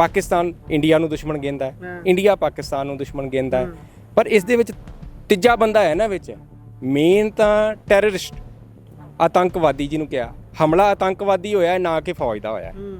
Pakistan India ਨੂੰ ਦੁਸ਼ਮਣ ਹੈ ਹਾਂ। ਇੰਡੀਆ ਪਾਕਿਸਤਾਨ ਨੂੰ ਦੁਸ਼ਮਣ ਹੈ। ਪਰ ਇਸ ਦੇ ਵਿੱਚ ਤੀਜਾ ਬੰਦਾ ਹੈ ਨਾ ਵਿੱਚ ਮੇਨ ਤਾਂ ਟੈਰਰਿਸਟ ਆਤੰਕਵਾਦੀ ਜਿਹਨੂੰ ਕਿਹਾ। ਹਮਲਾ ਆਤੰਕਵਾਦੀ ਹੋਇਆ ਹੈ, ਨਾ ਕਿ ਫੌਜ ਦਾ ਹੋਇਆ। ਹੈ। ਹੂੰ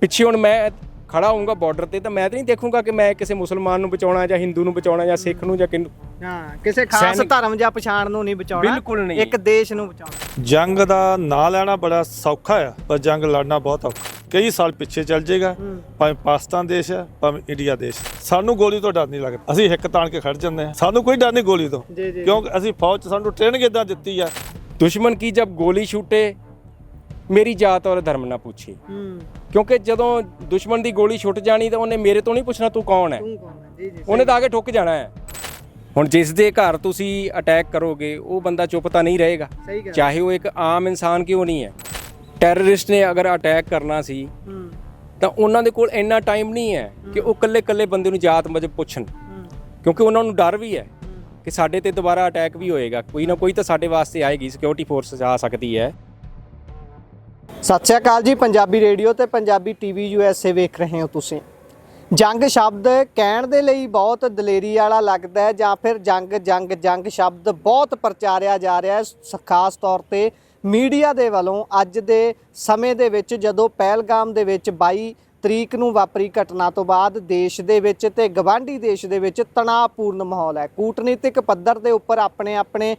ਪਿੱਛੇ ਹੁਣ ਮੈਂ ਖੜਾ ਹੋਊਂਗਾ ਬਾਰਡਰ ਤੇ ਤਾਂ ਮੈਂ ਤਾਂ ਨਹੀਂ ਦੇਖੂੰਗਾ ਕਿ ਮੈਂ ਕਿਸੇ ਮੁਸਲਮਾਨ ਨੂੰ ਬਚਾਉਣਾ ਜਾਂ ਹਿੰਦੂ ਨੂੰ ਬਚਾਉਣਾ ਜਾਂ ਸਿੱਖ ਨੂੰ ਜਾਂ ਕਿੰਨੂੰ ਹਾਂ ਕਿਸੇ ਖਾਸ ਧਰਮ ਜਾਂ ਪਛਾਣ ਨੂੰ ਨਹੀਂ ਬਚਾਉਣਾ। ਬਿਲਕੁਲ ਨਹੀਂ। ਇੱਕ ਦੇਸ਼ ਨੂੰ ਬਚਾਉਣਾ। ਜੰਗ ਦਾ ਨਾਂ ਲੈਣਾ ਬੜਾ ਸੌਖਾ ਆ ਪਰ ਜੰਗ ਲੜਨਾ ਬਹੁਤ ਔਖਾ ਕਈ ਸਾਲ ਪਿੱਛੇ ਚੱਲ ਜਾਏਗਾ ਭਾਵੇਂ ਪਾਕਿਸਤਾਨ ਦੇਸ਼ ਹੈ ਭਾਵੇਂ ਇੰਡੀਆ ਦੇਸ਼ ਸਾਨੂੰ ਗੋਲੀ ਤੋਂ ਡਰ ਨਹੀਂ ਲੱਗਦਾ। ਅਸੀਂ ਹਿੱਕ ਤਾਣ ਕੇ ਖੜ ਜਾਂਦੇ ਹਾਂ। ਸਾਨੂੰ ਕੋਈ ਡਰ ਨਹੀਂ ਗੋਲੀ ਤੋਂ। ਜੀ, ਜੀ। ਕਿਉਂਕਿ ਅਸੀਂ ਫੌਜ 'ਚ ਸਾਨੂੰ ਟ੍ਰੇਨਿੰਗ ਇਦਾਂ ਦਿੱਤੀ ਆ। ਦੁਸ਼ਮਣ ਕੀ ਜਬ ਗੋਲੀ ਛੂਟੇ ਮੇਰੀ ਜਾਤ ਔਰ ਧਰਮ ਨਾ ਪੁੱਛੇ। ਹੂੰ। ਕਿਉਂਕਿ ਜਦੋਂ ਦੁਸ਼ਮਣ ਦੀ ਗੋਲੀ ਛੁੱਟ ਜਾਣੀ ਤਾਂ ਉਹਨੇ ਮੇਰੇ ਤੋਂ ਨਹੀਂ ਪੁੱਛਣਾ ਤੂੰ ਕੌਣ ਹੈ? ਤੂੰ ਕੌਣ ਹੈ? ਜੀ ਜੀ ਉਹਨੇ ਤਾਂ ਆ ਕੇ ਠੁੱਕ ਜਾਣਾ ਹੈ। ਹੁਣ ਜਿਸ ਦੇ ਘਰ ਤੁਸੀਂ ਅਟੈਕ ਕਰੋਗੇ ਉਹ ਬੰਦਾ ਚੁੱਪ ਤਾਂ ਨਹੀਂ ਰਹੇਗਾ। ਚਾਹੇ ਉਹ ਇੱਕ ਆਮ ਇਨਸਾਨ ਕਿਉਂ ਨਹੀਂ ਹੈ। ਟੈਰਰਿਸਟ ਨੇ ਅਗਰ ਅਟੈਕ ਕਰਨਾ ਸੀ ਤਾਂ ਉਹਨਾਂ ਦੇ ਕੋਲ ਇੰਨਾ ਟਾਈਮ ਨਹੀਂ ਹੈ ਕਿ ਉਹ ਕੱਲੇ-ਕੱਲੇ ਬੰਦੇ ਨੂੰ ਜਾਤ ਮਜਬ ਪੁੱਛਣ। ਕਿਉਂਕਿ ਉਹਨਾਂ ਨੂੰ ਡਰ ਵੀ ਹੈ ਕਿ ਸਾਡੇ ਤੇ ਦੁਬਾਰਾ ਅਟੈਕ ਵੀ ਹੋਏਗਾ। ਕੋਈ ਨਾ ਕੋਈ ਤਾਂ ਸਾਡੇ ਵਾਸਤੇ ਆਏਗੀ ਸਿਕਿਉਰਿਟੀ ਫੋਰਸ ਆ ਸਕਦੀ ਹੈ। ਸਤਿ ਸ਼੍ਰੀ ਅਕਾਲ ਜੀ ਪੰਜਾਬੀ ਰੇਡੀਓ ਤੇ ਪੰਜਾਬੀ ਟੀਵੀ ਯੂਐਸਏ ਵੇਖ ਰਹੇ ਹੋ ਤੁਸੀਂ। ਜੰਗ ਸ਼ਬਦ ਕਹਿਣ ਦੇ ਲਈ ਬਹੁਤ ਦਲੇਰੀ ਵਾਲਾ ਲੱਗਦਾ ਹੈ ਜਾਂ ਫਿਰ ਜੰਗ ਜੰਗ ਜੰਗ ਸ਼ਬਦ ਬਹੁਤ ਪ੍ਰਚਾਰਿਆ ਜਾ ਰਿਹਾ ਹੈ ਖਾਸ ਤੌਰ ਤੇ ਮੀਡੀਆ ਦੇ ਵੱਲੋਂ ਅੱਜ ਦੇ ਸਮੇਂ ਦੇ ਵਿੱਚ ਜਦੋਂ ਪਹਿਲਗਾਮ ਦੇ ਵਿੱਚ 22 ਤਰੀਕ ਨੂੰ ਵਾਪਰੀ ਘਟਨਾ ਤੋਂ ਬਾਅਦ ਦੇਸ਼ ਦੇ ਵਿੱਚ ਤੇ ਗਵਾਂਢੀ ਦੇਸ਼ ਦੇ ਵਿੱਚ ਤਣਾਅਪੂਰਨ ਮਾਹੌਲ ਹੈ। ਕੂਟਨੀਤਿਕ ਪੱਧਰ ਦੇ ਉੱਪਰ ਆਪਣੇ ਆਪਣੇ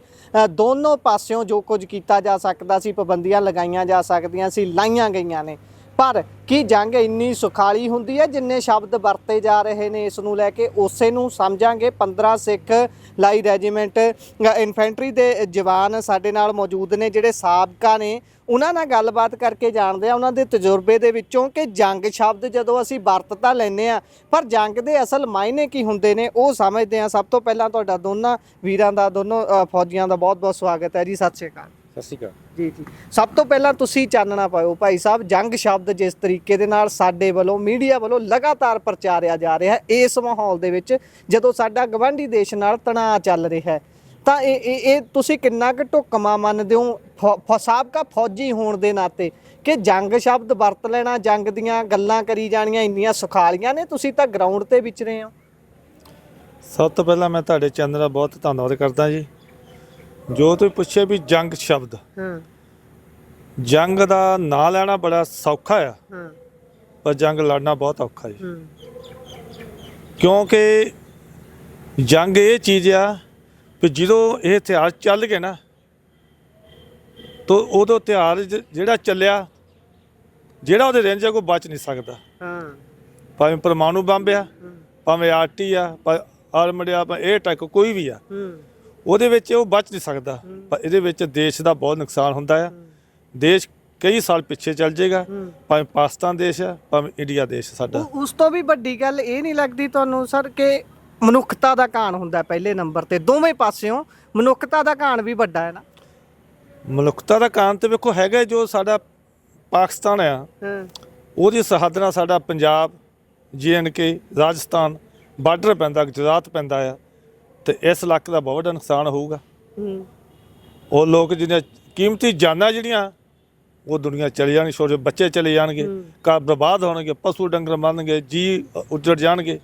ਦੋਨੋਂ ਪਾਸਿਓਂ ਜੋ ਕੁਝ ਕੀਤਾ ਜਾ ਸਕਦਾ ਸੀ, ਪਾਬੰਦੀਆਂ ਲਗਾਈਆਂ ਜਾ ਸਕਦੀਆਂ ਸੀ, ਲਾਈਆਂ ਗਈਆਂ ਨੇ। ਪਰ ਕੀ ਜੰਗ ਇੰਨੀ ਸੁਖਾਲੀ ਹੁੰਦੀ ਹੈ ਜਿੰਨੇ ਸ਼ਬਦ ਵਰਤੇ ਜਾ ਰਹੇ ਨੇ ਇਸ ਨੂੰ ਲੈ ਕੇ? ਉਸੇ ਨੂੰ ਸਮਝਾਂਗੇ। 15 ਸਿੱਖ ਲਾਈ ਰੈਜੀਮੈਂਟ ਇਨਫੈਂਟਰੀ ਦੇ ਜਵਾਨ ਸਾਡੇ ਨਾਲ ਮੌਜੂਦ ਨੇ ਜਿਹੜੇ ਸਾਬਕਾ ਨੇ। ਉਹਨਾਂ ਨਾਲ ਗੱਲਬਾਤ ਕਰਕੇ ਜਾਣਦੇ ਆ ਉਹਨਾਂ ਦੇ ਤਜਰਬੇ ਦੇ ਵਿੱਚੋਂ ਕਿ ਜੰਗ ਸ਼ਬਦ ਜਦੋਂ ਅਸੀਂ ਵਰਤ ਤਾਂ ਲੈਨੇ ਆ, ਪਰ ਜੰਗ ਦੇ ਅਸਲ ਮਾਇਨੇ ਕੀ ਹੁੰਦੇ ਨੇ ਉਹ ਸਮਝਦੇ ਆ। ਸਭ ਤੋਂ ਪਹਿਲਾਂ ਤੁਹਾਡਾ ਦੋਨਾਂ ਵੀਰਾਂ ਦਾ, ਦੋਨੋਂ ਫੌਜੀਆਂ ਦਾ ਬਹੁਤ-ਬਹੁਤ ਸਵਾਗਤ ਹੈ ਜੀ। ਸਤਿ ਸ਼੍ਰੀ ਅਕਾਲ। ਸਤਿ ਸ਼੍ਰੀ ਅਕਾਲ। ਜੀ ਜੀ। ਸਭ ਤੋਂ ਪਹਿਲਾਂ ਤੁਸੀਂ ਚਾਨਣਾ ਪਾਇਓ। ਭਾਈ ਸਾਹਿਬ ਜੰਗ ਸ਼ਬਦ ਜਿਸ ਤਰੀਕੇ ਦੇ ਨਾਲ ਸਾਡੇ ਵੱਲੋਂ ਮੀਡੀਆ ਵੱਲੋਂ ਲਗਾਤਾਰ ਪ੍ਰਚਾਰਿਆ ਜਾ ਰਿਹਾ ਹੈ ਇਸ ਮਾਹੌਲ ਦੇ ਵਿੱਚ ਜਦੋਂ ਸਾਡਾ ਗਵਾਂਢੀ ਦੇਸ਼ ਨਾਲ ਤਣਾਅ ਚੱਲ ਰਿਹਾ ਹੈ ਤਾਂ ਇਹ ਇਹ ਇਹ ਤੁਸੀਂ ਕਿੰਨਾ ਕੁ ਢੁਕਮਾ ਮੰਨਦੇ ਹੋ? ਸਾਬਕਾ ਫੌਜੀ ਹੋਣ ਦੇ ਨਾਤੇ ਕਿ ਜੰਗ ਸ਼ਬਦ ਵਰਤ ਲੈਣਾ ਜੰਗ ਦੀਆਂ ਗੱਲਾਂ ਕਰੀ ਜਾਣੀਆਂ ਇੰਨੀਆਂ ਸੁਖਾਲੀਆਂ ਨੇ? ਤੁਸੀਂ ਤਾਂ ਗਰਾਊਂਡ ਤੇ ਵਿਚਰੇ ਹੋ। ਸਭ ਤੋਂ ਪਹਿਲਾਂ ਮੈਂ ਤੁਹਾਡੇ ਚੈਨਲ ਦਾ ਬਹੁਤ ਧੰਨਵਾਦ ਕਰਦਾ ਜੀ। ਜੋ ਤੁਸੀਂ ਪੁੱਛਿਆ ਵੀ ਜੰਗ ਸ਼ਬਦ। ਹਾਂ। ਜੰਗ ਦਾ ਨਾਂ ਲੈਣਾ ਬੜਾ ਸੌਖਾ ਆ। ਹਾਂ। ਪਰ ਜੰਗ ਲੜਨਾ ਬਹੁਤ ਔਖਾ ਹੂੰ। ਕਿਉਂਕਿ ਜੰਗ ਇਹ ਚੀਜ਼ ਆ ਕਿ ਜਦੋਂ ਇਹ ਹਥਿਆਰ ਚੱਲ ਗਏ ਨਾ ਤਾਂ ਉਦੋਂ ਹਥਿਆਰ ਜਿਹੜਾ ਚੱਲਿਆ ਜਿਹੜਾ ਉਹਦੇ ਰੇਂਜ ਕੋ ਬਚ ਨਹੀਂ ਸਕਦਾ। ਹਾਂ। ਭਾਵੇਂ ਪਰਮਾਣੂ ਬੰਬ ਆ ਭਾਵੇਂ ਆਰਟੀ ਆ ਆਰਮਡ ਆ ਭਾਵੇਂ 에ਅਰ ਟੈਕ ਕੋਈ ਵੀ ਆ। ਹੂੰ। ਉਹਦੇ ਵਿੱਚ ਉਹ ਬਚ ਨਹੀਂ ਸਕਦਾ। ਪਰ ਇਹਦੇ ਵਿੱਚ ਦੇਸ਼ ਦਾ ਬਹੁਤ ਨੁਕਸਾਨ ਹੁੰਦਾ ਆ। ਦੇਸ਼ ਕਈ ਸਾਲ ਪਿੱਛੇ ਚੱਲ ਜਾਏਗਾ। ਭਾਵੇਂ ਪਾਕਿਸਤਾਨ ਦੇਸ਼ ਆ ਭਾਵੇਂ ਇੰਡੀਆ ਦੇਸ਼ ਸਾਡਾ। ਉਸ ਤੋਂ ਵੀ ਵੱਡੀ ਗੱਲ ਇਹ ਨਹੀਂ ਲੱਗਦੀ ਤੁਹਾਨੂੰ ਸਰ ਕਿ ਮਨੁੱਖਤਾ ਦਾ ਘਾਣ ਹੁੰਦਾ ਪਹਿਲੇ ਨੰਬਰ ਤੇ। ਦੋਵੇਂ ਪਾਸਿਓਂ ਮਨੁੱਖਤਾ ਦਾ ਘਾਣ ਵੀ ਵੱਡਾ ਹੈ ਨਾ। ਮਨੁੱਖਤਾ ਦਾ ਕਾਰਨ ਤੇ ਵੇਖੋ ਹੈਗਾ ਜੋ ਸਾਡਾ ਪਾਕਿਸਤਾਨ ਆ। ਉਹਦੀ ਸਰਹੱਦ ਨਾਲ ਸਾਡਾ ਪੰਜਾਬ ਕੇ ਰਾਜਸਥਾਨ ਬਾਰਡਰ ਪੈਂਦਾ ਗੁਜਰਾਤ ਪੈਂਦਾ ਆ। ਤੇ ਇਸ ਇਲਾਕੇ ਦਾ ਬਹੁਤ ਵੱਡਾ ਨੁਕਸਾਨ ਹੋਊਗਾ। ਹੂੰ। ਉਹ ਲੋਕ ਜਿਹਨੇ ਕੀਮਤੀ ਜਾਨਾਂ ਜਿਹੜੀਆਂ ਉਹ ਦੁਨੀਆ ਚਲੇ ਜਾਣੀ ਛੋਟੇ ਬੱਚੇ ਚਲੇ ਜਾਣਗੇ ਘਰ ਬਰਬਾਦ ਹੋਣਗੇ ਪਸ਼ੂ ਡੰਗਰ ਮਰਨਗੇ ਜੀ ਉੱਜੜ ਜਾਣਗੇ।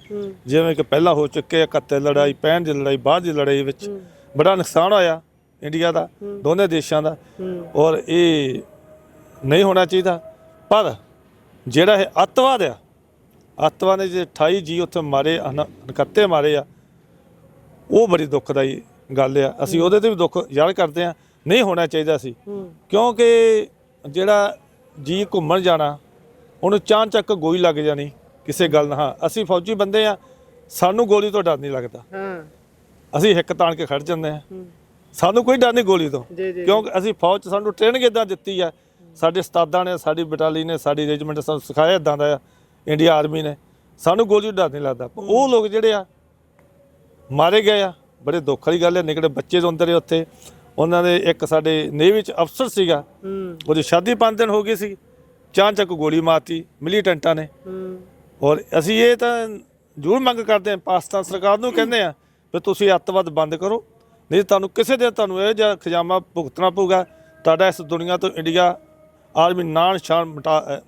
ਜਿਵੇਂ ਕਿ ਪਹਿਲਾਂ ਹੋ ਚੁੱਕੇ 71 ਲੜਾਈ 65 ਦੀ ਲੜਾਈ ਬਾਅਦ ਦੀ ਲੜਾਈ ਵਿੱਚ ਬੜਾ ਨੁਕਸਾਨ ਹੋਇਆ ਇੰਡੀਆ ਦਾ ਦੋਨੇ ਦੇਸ਼ਾਂ ਦਾ। ਔਰ ਇਹ ਨਹੀਂ ਹੋਣਾ ਚਾਹੀਦਾ। ਪਰ ਜਿਹੜਾ ਇਹ ਅੱਤਵਾਦ ਆ ਅੱਤਵਾਦ ਨੇ ਜੇ 28 ਜੀ ਉੱਥੇ ਮਾਰੇ ਹਨ- ਨਕੱਤੇ ਮਾਰੇ ਆ ਉਹ ਬੜੀ ਦੁੱਖਦਾਈ ਗੱਲ ਆ। ਅਸੀਂ ਉਹਦੇ ਤੇ ਵੀ ਦੁੱਖ ਜ਼ਾਹਰ ਕਰਦੇ ਆ। ਨਹੀਂ ਹੋਣਾ ਚਾਹੀਦਾ ਸੀ। ਕਿਉਂਕਿ ਜਿਹੜਾ ਜੀ ਘੁੰਮਣ ਜਾਣਾ ਉਹਨੂੰ ਚਾਂ ਚੱਕ ਗੋਲੀ ਲੱਗ ਜਾਣੀ ਕਿਸੇ ਗੱਲ ਨਾਲ। ਹਾਂ ਅਸੀਂ ਫੌਜੀ ਬੰਦੇ ਆ। ਸਾਨੂੰ ਗੋਲੀ ਤੋਂ ਡਰ ਨਹੀਂ ਲੱਗਦਾ। ਹਾਂ। ਅਸੀਂ ਹਿੱਕ ਤਾਣ ਕੇ ਖੜ ਜਾਂਦੇ ਆ। ਸਾਨੂੰ ਕੋਈ ਡਰ ਨਹੀਂ ਗੋਲੀ ਤੋਂ। ਕਿਉਂਕਿ ਅਸੀਂ ਫੌਜ 'ਚ ਸਾਨੂੰ ਟ੍ਰੇਨਿੰਗ ਇਦਾਂ ਦਿੱਤੀ ਆ। ਸਾਡੇ ਉਸਤਾਦਾਂ ਨੇ ਸਾਡੀ ਬਟਾਲੀ ਨੇ ਸਾਡੀ ਰੈਜੀਮੈਂਟ ਸਾਨੂੰ ਸਿਖਾਇਆ ਇਦਾਂ ਦਾ ਇੰਡੀਆ ਆਰਮੀ ਨੇ। ਸਾਨੂੰ ਗੋਲੀ ਤੋਂ ਡਰ ਨਹੀਂ ਲੱਗਦਾ। ਉਹ ਲੋਕ ਜਿਹੜੇ ਆ ਮਾਰੇ ਗਏ ਆ। ਬੜੇ ਦੁੱਖ ਵਾਲੀ ਗੱਲ ਹੈ। ਨਿਕੜੇ ਬੱਚੇ ਅੰਦਰ ਹੀ ਉੱਥੇ ਉਹਨਾਂ ਦੇ ਇੱਕ ਸਾਡੇ ਨੇਵੀ 'ਚ ਅਫਸਰ ਸੀਗਾ। ਉਹਦੀ ਸ਼ਾਦੀ ਪੰਜ ਦਿਨ ਹੋ ਗਈ ਸੀ। ਚਾਂ ਚੱਕ ਗੋਲੀ ਮਾਰਤੀ ਮਿਲੀਟੈਂਟਾਂ ਨੇ। ਔਰ ਅਸੀਂ ਇਹ ਤਾਂ ਜ਼ਰੂਰ ਮੰਗ ਕਰਦੇ ਹਾਂ ਪਾਕਿਸਤਾਨ ਸਰਕਾਰ ਨੂੰ ਕਹਿੰਦੇ ਆ ਵੀ ਤੁਸੀਂ ਅੱਤਵਾਦ ਬੰਦ ਕਰੋ। ਨਹੀਂ ਤੁਹਾਨੂੰ ਕਿਸੇ ਦੇ ਤੁਹਾਨੂੰ ਇਹ ਜਿਹਾ ਖਜ਼ਾਮਾ ਭੁਗਤਣਾ ਪਊਗਾ। ਤੁਹਾਡਾ ਇਸ ਦੁਨੀਆ ਤੋਂ ਇੰਡੀਆ ਆਰਮੀ ਨਾਂ ਨਿਸ਼ਾਨ ਮਿਟਾ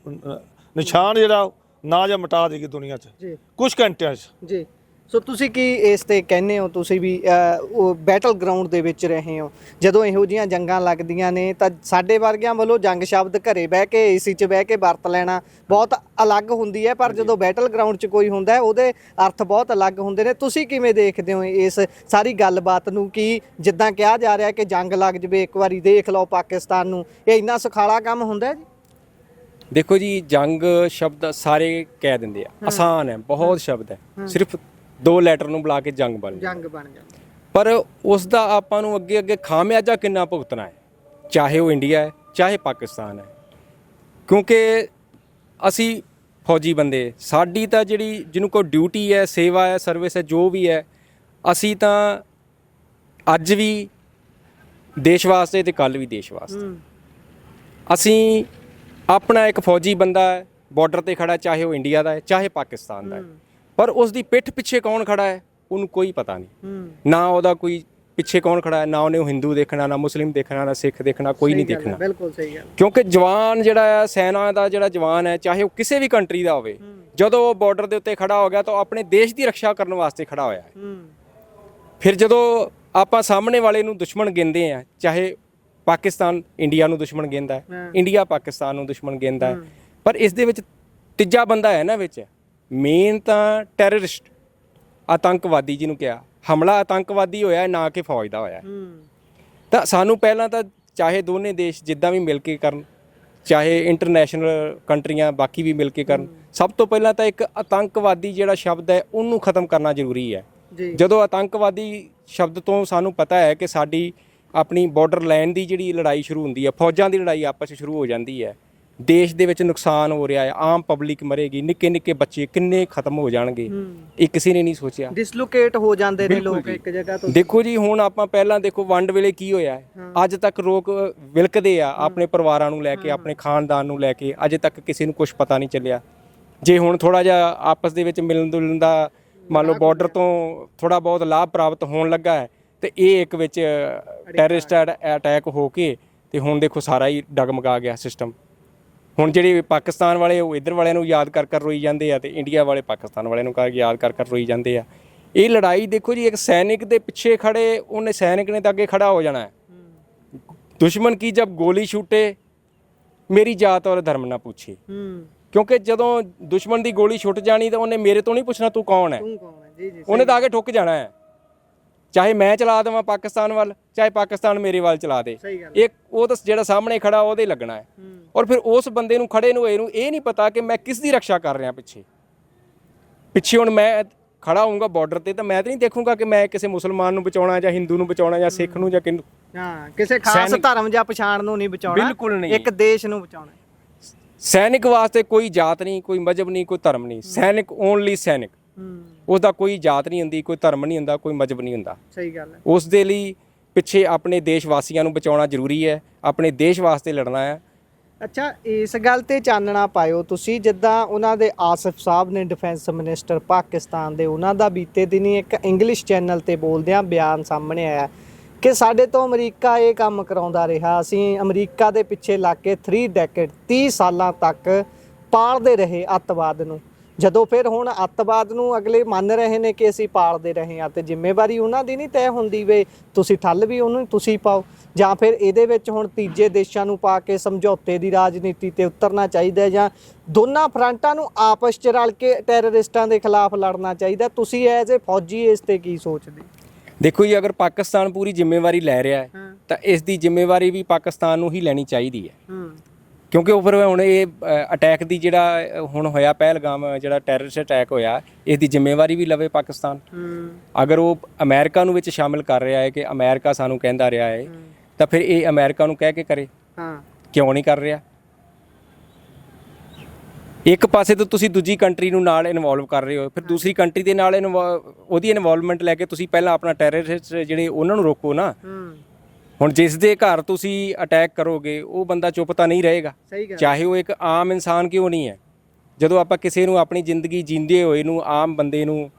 ਨਿਸ਼ਾਨ ਜਿਹੜਾ ਨਾ ਜਾਂ ਮਿਟਾ ਦੇਗੀ ਦੁਨੀਆ 'ਚ। ਜੀ। ਕੁਝ ਘੰਟਿਆਂ 'ਚ। ਜੀ। ਸੋ ਤੁਸੀਂ ਕੀ ਇਸ ਤੇ ਕਹਿੰਦੇ ਹੋ? ਤੁਸੀਂ ਵੀ ਅਹ, ਉਹ ਬੈਟਲ ਗਰਾਊਂਡ ਦੇ ਵਿੱਚ ਰਹੇ ਹੋ। ਜਦੋਂ ਇਹੋ ਜੀਆਂ ਜੰਗਾਂ ਲੱਗਦੀਆਂ ਨੇ ਤਾਂ ਸਾਡੇ ਵਰਗਿਆਂ ਵੱਲੋਂ ਜੰਗ ਸ਼ਬਦ ਘਰੇ ਬਹਿ ਕੇ ਏਸੀ 'ਚ ਬਹਿ ਕੇ ਵਰਤ ਲੈਣਾ ਬਹੁਤ ਅਲੱਗ ਹੁੰਦੀ ਹੈ ਪਰ ਜਦੋਂ ਬੈਟਲ ਗਰਾਊਂਡ 'ਚ ਕੋਈ ਹੁੰਦਾ ਹੈ ਉਹਦੇ ਅਰਥ ਬਹੁਤ ਅਲੱਗ ਹੁੰਦੇ ਨੇ। ਤੁਸੀਂ ਕਿਵੇਂ ਦੇਖਦੇ ਹੋ ਇਸ ਸਾਰੀ ਗੱਲਬਾਤ ਨੂੰ? ਕਿ ਜਿੱਦਾਂ ਕਿਹਾ ਜਾ ਰਿਹਾ ਕਿ ਜੰਗ ਲੱਗ ਜਵੇ ਇੱਕ ਵਾਰੀ ਦੇਖ ਲਓ ਪਾਕਿਸਤਾਨ ਨੂੰ ਇਹ ਇੰਨਾ ਸੁਖਾਲਾ ਕੰਮ ਹੁੰਦਾ ਹੈ ਜੀ? ਦੇਖੋ ਜੀ ਜੰਗ ਸ਼ਬਦ ਸਾਰੇ ਕਹਿ ਦਿੰਦੇ ਆ। ਆਸਾਨ ਹੈ ਬਹੁਤ ਸ਼ਬਦ ਹੈ। ਸਿਰਫ ਦੋ ਲੈਟਰ ਨੂੰ ਬੁਲਾ ਕੇ ਜੰਗ ਬਣ ਜਾਂਦਾ। ਜੰਗ ਬਣ ਜਾਂਦਾ। ਪਰ ਉਸ ਦਾ ਆਪਾਂ ਨੂੰ ਅੱਗੇ ਅੱਗੇ ਖਾਮਿਆਜਾ ਕਿੰਨਾ ਭੁਗਤਣਾ ਹੈ? ਚਾਹੇ ਉਹ ਇੰਡੀਆ ਹੈ ਚਾਹੇ ਪਾਕਿਸਤਾਨ ਹੈ। ਕਿਉਂਕਿ ਅਸੀਂ ਫੌਜੀ ਬੰਦੇ ਸਾਡੀ ਤਾਂ ਜਿਹੜੀ ਜਿਹਨੂੰ ਕੋ ਡਿਊਟੀ ਹੈ ਸੇਵਾ ਹੈ ਸਰਵਿਸ ਹੈ ਜੋ ਵੀ ਹੈ ਅਸੀਂ ਤਾਂ ਅੱਜ ਵੀ ਦੇਸ਼ ਵਾਸਤੇ ਤੇ ਕੱਲ ਵੀ ਦੇਸ਼ ਵਾਸਤੇ। ਅਸੀਂ ਆਪਣਾ ਇੱਕ ਫੌਜੀ ਬੰਦਾ ਹੈ ਬਾਰਡਰ ਤੇ ਖੜਾ ਚਾਹੇ ਉਹ ਇੰਡੀਆ ਦਾ ਹੈ ਚਾਹੇ ਪਾਕਿਸਤਾਨ ਦਾ ਹੈ। ਪਰ ਉਸ ਦੀ ਪਿੱਠ ਪਿੱਛੇ ਕੌਣ ਖੜਾ ਹੈ ਉਹਨੂੰ ਕੋਈ ਪਤਾ ਨਹੀਂ। ਹੂੰ। ਨਾ ਉਹਦਾ ਕੋਈ ਪਿੱਛੇ ਕੌਣ ਖੜਾ ਹੈ ਨਾ ਉਹਨੇ ਉਹ ਹਿੰਦੂ ਦੇਖਣਾ ਨਾ ਮੁਸਲਿਮ ਦੇਖਣਾ ਨਾ ਸਿੱਖ ਦੇਖਣਾ ਕੋਈ ਨਹੀਂ ਹੈ, ਦੇਖਣਾ। ਬਿਲਕੁਲ ਸਹੀ ਗੱਲ ਕਿਉਂਕਿ ਜਵਾਨ ਜਿਹੜਾ ਆ ਸੈਨਾ ਦਾ ਜਿਹੜਾ ਜਵਾਨ ਹੈ ਚਾਹੇ ਉਹ ਕਿਸੇ ਵੀ ਕੰਟਰੀ ਦਾ ਹੋਵੇ ਜਦੋਂ ਉਹ ਬਾਰਡਰ ਦੇ ਉੱਤੇ ਖੜਾ ਹੋ ਗਿਆ ਤਾਂ ਆਪਣੇ ਦੇਸ਼ ਦੀ ਰੱਖਿਆ ਕਰਨ ਵਾਸਤੇ ਖੜਾ ਹੋਇਆ ਹੈ। ਹੂੰ। ਫਿਰ ਜਦੋਂ ਆਪਾਂ ਸਾਹਮਣੇ ਵਾਲੇ ਨੂੰ ਦੁਸ਼ਮਣ ਗਿਣਦੇ ਆ ਚਾਹੇ ਪਾਕਿਸਤਾਨ ਇੰਡੀਆ ਨੂੰ ਦੁਸ਼ਮਣ ਗਿਣਦਾ ਹੈ ਹਾਂ। ਇੰਡੀਆ ਪਾਕਿਸਤਾਨ ਨੂੰ ਦੁਸ਼ਮਣ ਗਿਣਦਾ ਹੈ। ਪਰ ਇਸ ਦੇ ਵਿੱਚ ਤੀਜਾ ਬੰਦਾ ਹੈ ਨਾ ਵਿੱਚ ਮੇਨ ਤਾਂ ਟੈਰਰਿਸਟ ਆਤੰਕਵਾਦੀ ਜਿਹਨੂੰ ਕਿਹਾ। ਹਮਲਾ ਆਤੰਕਵਾਦੀ ਹੋਇਆ ਨਾ ਕਿ ਫੌਜ ਦਾ ਹੋਇਆ। ਤਾਂ ਸਾਨੂੰ ਪਹਿਲਾਂ ਤਾਂ ਚਾਹੇ ਦੋਨੇ ਦੇਸ਼ ਜਿੱਦਾਂ ਵੀ ਮਿਲ ਕੇ ਕਰਨ ਚਾਹੇ ਇੰਟਰਨੈਸ਼ਨਲ ਕੰਟਰੀਆਂ ਬਾਕੀ ਵੀ ਮਿਲ ਕੇ ਕਰਨ ਸਭ ਤੋਂ ਪਹਿਲਾਂ ਤਾਂ ਇੱਕ ਆਤੰਕਵਾਦੀ ਜਿਹੜਾ ਸ਼ਬਦ ਹੈ ਉਹਨੂੰ ਖਤਮ ਕਰਨਾ ਜ਼ਰੂਰੀ ਹੈ। ਜਦੋਂ ਆਤੰਕਵਾਦੀ ਸ਼ਬਦ ਤੋਂ ਸਾਨੂੰ ਪਤਾ ਹੈ ਕਿ ਸਾਡੀ ਆਪਣੀ ਬਾਰਡਰ ਲਾਈਨ ਦੀ ਜਿਹੜੀ ਲੜਾਈ ਸ਼ੁਰੂ ਹੁੰਦੀ ਹੈ ਫੌਜਾਂ ਦੀ ਲੜਾਈ ਆਪਸ ਵਿੱਚ ਸ਼ੁਰੂ ਹੋ ਜਾਂਦੀ ਹੈ ਦੇਸ਼ ਦੇ ਵਿੱਚ ਨੁਕਸਾਨ ਹੋ ਰਿਹਾ ਹੈ ਆਮ ਪਬਲਿਕ ਮਰੇਗੀ ਨਿੱਕੇ ਨਿੱਕੇ ਬੱਚੇ ਕਿੰਨੇ ਖਤਮ ਹੋ ਜਾਣਗੇ? ਇਹ ਕਿਸੇ ਨੇ ਨਹੀਂ ਸੋਚਿਆ। ਡਿਸਲੋਕੇਟ ਹੋ ਜਾਂਦੇ ਨੇ ਲੋਕ। ਇੱਕ ਜਗ੍ਹਾ ਤੋਂ। ਦੇਖੋ ਜੀ ਹੁਣ ਆਪਾਂ ਪਹਿਲਾਂ ਦੇਖੋ ਵੰਡ ਵੇਲੇ ਕੀ ਹੋਇਆ ਹੈ? ਅੱਜ ਤੱਕ ਲੋਕ ਵਿਲਕਦੇ ਆ ਆਪਣੇ ਪਰਿਵਾਰਾਂ ਨੂੰ ਲੈ ਕੇ ਆਪਣੇ ਖਾਨਦਾਨ ਨੂੰ ਲੈ ਕੇ ਅਜੇ ਤੱਕ ਕਿਸੇ ਨੂੰ ਕੁਝ ਪਤਾ ਨਹੀਂ ਚੱਲਿਆ। ਜੇ ਹੁਣ ਥੋੜਾ ਜਿਹਾ ਆਪਸ ਦੇ ਵਿੱਚ ਮਿਲਣ ਜੁਲਣ ਦਾ ਮੰਨ ਲਓ ਬਾਰਡਰ ਤੋਂ ਥੋੜਾ ਬਹੁਤ ਲਾਭ ਪ੍ਰਾਪਤ ਹੋਣ ਲੱਗਾ ਹੈ ਤੇ ਇਹ ਇੱਕ ਵਿੱਚ ਟੈਰਰਿਸਟ ਅਟੈਕ ਹੋ ਕੇ ਤੇ ਹੁਣ ਦੇਖੋ ਸਾਰਾ ਹੀ ਡਗਮਗਾ ਗਿਆ ਸਿਸਟਮ ਹੁਣ ਜਿਹੜੇ ਪਾਕਿਸਤਾਨ ਵਾਲੇ ਉਹ ਇੱਧਰ ਵਾਲਿਆਂ ਨੂੰ ਯਾਦ ਕਰ ਕਰ ਰੋਈ ਜਾਂਦੇ ਆ ਤੇ ਇੰਡੀਆ ਵਾਲੇ ਪਾਕਿਸਤਾਨ ਵਾਲਿਆਂ ਨੂੰ ਕਰ ਯਾਦ ਕਰ ਕਰ ਰੋਈ ਜਾਂਦੇ ਆ। ਇਹ ਲੜਾਈ ਦੇਖੋ ਜੀ ਇੱਕ ਸੈਨਿਕ ਦੇ ਪਿੱਛੇ ਖੜੇ ਉਹਨੇ ਸੈਨਿਕ ਨੇ ਤਾਂ ਅੱਗੇ ਖੜਾ ਹੋ ਜਾਣਾ ਹੈ। ਦੁਸ਼ਮਣ ਕੀ ਜਬ ਗੋਲੀ ਛੂਟੇ ਮੇਰੀ ਜਾਤ ਔਰ ਧਰਮ ਨਾ ਪੁੱਛੇ। ਕਿਉਂਕਿ ਜਦੋਂ ਦੁਸ਼ਮਣ ਦੀ ਗੋਲੀ ਛੁੱਟ ਜਾਣੀ ਤਾਂ ਉਹਨੇ ਮੇਰੇ ਤੋਂ ਨਹੀਂ ਪੁੱਛਣਾ ਤੂੰ ਕੌਣ ਹੈ? ਤੂੰ ਕੌਣ ਹੈ? ਜੀ ਜੀ ਉਹਨੇ ਤਾਂ ਆਗੇ ਠੁੱਕ ਜਾਣਾ ਹੈ। ਚਾਹੇ ਮੈਂ ਚਲਾ ਦੇਵਾਂ ਪਾਕਿਸਤਾਨ ਵੱਲ ਚਾਹੇ ਪਾਕਿਸਤਾਨ ਮੇਰੇ ਵੱਲ ਚਲਾ ਦੇ। ਇੱਕ ਉਹ ਤਾਂ ਜਿਹੜਾ ਸਾਹਮਣੇ ਖੜਾ ਉਹਦੇ ਲੱਗਣਾ ਹੈ। ਔਰ ਫਿਰ ਉਸ ਬੰਦੇ ਨੂੰ ਖੜੇ ਨੂੰ ਇਹਨੂੰ ਇਹ ਨਹੀਂ ਪਤਾ ਕਿ ਮੈਂ ਕਿਸ ਦੀ ਰੱਖਿਆ ਕਰ ਰਿਹਾ ਪਿੱਛੇ। ਪਿੱਛੇ ਹੁਣ ਮੈਂ ਖੜਾ ਹੋਊਂਗਾ ਬਾਰਡਰ ਤੇ ਤਾਂ ਮੈਂ ਤਾਂ ਨਹੀਂ ਦੇਖੂੰਗਾ ਕਿ ਮੈਂ ਕਿਸੇ ਮੁਸਲਮਾਨ ਨੂੰ ਬਚਾਉਣਾ ਜਾਂ ਹਿੰਦੂ ਨੂੰ ਬਚਾਉਣਾ ਜਾਂ ਸਿੱਖ ਨੂੰ ਜਾਂ ਕਿਹਨੂੰ ਹਾਂ ਕਿਸੇ ਖਾਸ ਧਰਮ ਜਾਂ ਪਛਾਣ ਨੂੰ ਨਹੀਂ ਬਚਾਉਣਾ। ਬਿਲਕੁਲ ਨਹੀਂ। ਇੱਕ ਦੇਸ਼ ਨੂੰ ਬਚਾਉਣਾ ਸੈਨਿਕ ਵਾਸਤੇ ਕੋਈ ਜਾਤ ਨਹੀਂ ਕੋਈ ਮਜਹਬ ਨਹੀਂ ਕੋਈ ਧਰਮ ਨਹੀਂ। ਸੈਨਿਕ ਓਨਲੀ ਸੈਨਿਕ। ਹੂੰ ਉਹਦਾ ਕੋਈ ਜਾਤ ਨਹੀਂ ਹੁੰਦੀ ਕੋਈ ਧਰਮ ਨਹੀਂ ਹੁੰਦਾ ਕੋਈ ਮਜਹਬ ਨਹੀਂ ਹੁੰਦਾ। ਸਹੀ ਗੱਲ ਹੈ। ਉਸ ਦੇ ਲਈ ਪਿੱਛੇ ਆਪਣੇ ਦੇਸ਼ ਵਾਸੀਆਂ ਨੂੰ ਬਚਾਉਣਾ ਜ਼ਰੂਰੀ ਹੈ ਆਪਣੇ ਦੇਸ਼ ਵਾਸਤੇ ਲੜਨਾ ਹੈ। ਅੱਛਾ ਇਸ ਗੱਲ ਤੇ ਚਾਨਣਾ ਪਾਇਓ ਤੁਸੀਂ ਜਿੱਦਾਂ ਉਹਨਾਂ ਦੇ ਆਸਿਫ ਸਾਹਿਬ ਨੇ ਡਿਫੈਂਸ ਮਿਨਿਸਟਰ ਪਾਕਿਸਤਾਨ ਦੇ ਉਹਨਾਂ ਦਾ ਬੀਤੇ ਦਿਨੀ ਇੱਕ ਇੰਗਲਿਸ਼ ਚੈਨਲ ਤੇ ਬੋਲਦਿਆਂ ਬਿਆਨ ਸਾਹਮਣੇ ਆਇਆ ਕਿ ਸਾਡੇ ਤੋਂ ਅਮਰੀਕਾ ਇਹ ਕੰਮ ਕਰਾਉਂਦਾ ਰਿਹਾ। ਅਸੀਂ ਅਮਰੀਕਾ ਦੇ ਪਿੱਛੇ ਲੱਗ ਕੇ 3 ਡੈਕੇਡ 30 ਸਾਲਾਂ ਤੱਕ ਪਾਲਦੇ ਰਹੇ ਅੱਤਵਾਦ ਨੂੰ। ਜਦੋਂ ਫਿਰ ਹੁਣ ਅੱਤਵਾਦ ਨੂੰ ਅਗਲੇ ਮੰਨ ਰਹੇ ਨੇ ਕਿ ਅਸੀਂ ਪਾਲਦੇ ਰਹੇ ਆ ਤੇ ਜ਼ਿੰਮੇਵਾਰੀ ਉਹਨਾਂ ਦੀ ਨਹੀਂ ਤੈਅ ਹੁੰਦੀ ਵੇ ਤੁਸੀਂ ਠੱਲ ਵੀ ਉਹਨੂੰ ਤੁਸੀਂ ਪਾਓ ਜਾਂ ਫਿਰ ਇਹਦੇ ਵਿੱਚ ਹੁਣ ਤੀਜੇ ਦੇਸ਼ਾਂ ਨੂੰ ਪਾ ਕੇ ਸਮਝੌਤੇ ਦੀ ਰਾਜਨੀਤੀ ਤੇ ਉਤਰਨਾ ਚਾਹੀਦਾ ਜਾਂ ਦੋਨਾਂ ਫਰੰਟਾਂ ਨੂੰ ਆਪਸ 'ਚ ਰਲ ਕੇ ਟੈਰਰਿਸਟਾਂ ਦੇ ਖਿਲਾਫ ਲੜਨਾ ਚਾਹੀਦਾ। ਤੁਸੀਂ ਐਜ਼ ਅ ਫੌਜੀ ਇਸ ਤੇ ਕੀ ਸੋਚਦੇ? ਦੇਖੋ ਜੀ ਅਗਰ ਪਾਕਿਸਤਾਨ ਪੂਰੀ ਜ਼ਿੰਮੇਵਾਰੀ ਲੈ ਰਿਹਾ ਹੈ ਹਾਂ। ਤਾਂ ਇਸ ਦੀ ਜ਼ਿੰਮੇਵਾਰੀ ਵੀ ਪਾਕਿਸਤਾਨ ਨੂੰ ਹੀ ਲੈਣੀ ਚਾਹੀਦੀ ਹੈ। ਹੂੰ। ਕਿਉਂਕਿ ਉਹ ਫਿਰ ਹੁਣ ਇਹ ਅਟੈਕ ਦੀ ਜਿਹੜਾ ਹੁਣ ਹੋਇਆ ਪਹਿਲਗਾਮ ਜਿਹੜਾ ਟੈਰਰਿਸਟ ਅਟੈਕ ਹੋਇਆ ਇਸ ਦੀ ਜ਼ਿੰਮੇਵਾਰੀ ਵੀ ਲਵੇ ਪਾਕਿਸਤਾਨ। ਅਗਰ ਉਹ ਅਮਰੀਕਾ ਨੂੰ ਵਿੱਚ ਸ਼ਾਮਿਲ ਕਰ ਰਿਹਾ ਹੈ ਕਿ ਅਮਰੀਕਾ ਸਾਨੂੰ ਕਹਿੰਦਾ ਰਿਹਾ ਹੈ ਤਾਂ ਫਿਰ ਇਹ ਅਮਰੀਕਾ ਨੂੰ ਕਹਿ ਕੇ ਕਰੇ। ਹਾਂ। ਕਿਉਂ ਨਹੀਂ ਕਰ ਰਿਹਾ? ਇੱਕ ਪਾਸੇ ਤੋਂ ਤੁਸੀਂ ਦੂਜੀ ਕੰਟਰੀ ਨੂੰ ਨਾਲ ਇਨਵੋਲਵ ਕਰ ਰਹੇ ਹੋ ਫਿਰ ਦੂਸਰੀ ਕੰਟਰੀ ਦੇ ਨਾਲ ਉਹਦੀ ਇਨਵੋਲਵਮੈਂਟ ਲੈ ਕੇ ਤੁਸੀਂ ਪਹਿਲਾਂ ਆਪਣਾ ਟੈਰਰਿਸਟ ਜਿਹੜੇ ਉਹਨਾਂ ਨੂੰ ਰੋਕੋ ਨਾ। ਹੁਣ ਜਿਸ ਦੇ ਘਰ ਤੁਸੀਂ ਅਟੈਕ ਕਰੋਗੇ ਉਹ ਬੰਦਾ ਚੁੱਪ ਤਾਂ ਨਹੀਂ ਰਹੇਗਾ। ਸਹੀ ਗੱਲ ਚਾਹੇ ਉਹ ਇੱਕ ਆਮ ਇਨਸਾਨ ਕਿਉਂ ਨਹੀਂ ਹੈ। ਜਦੋਂ ਆਪਾਂ ਕਿਸੇ ਨੂੰ ਆਪਣੀ ਜ਼ਿੰਦਗੀ ਜੀਂਦੇ ਹੋਏ ਨੂੰ ਆਮ ਬੰਦੇ ਨੂੰ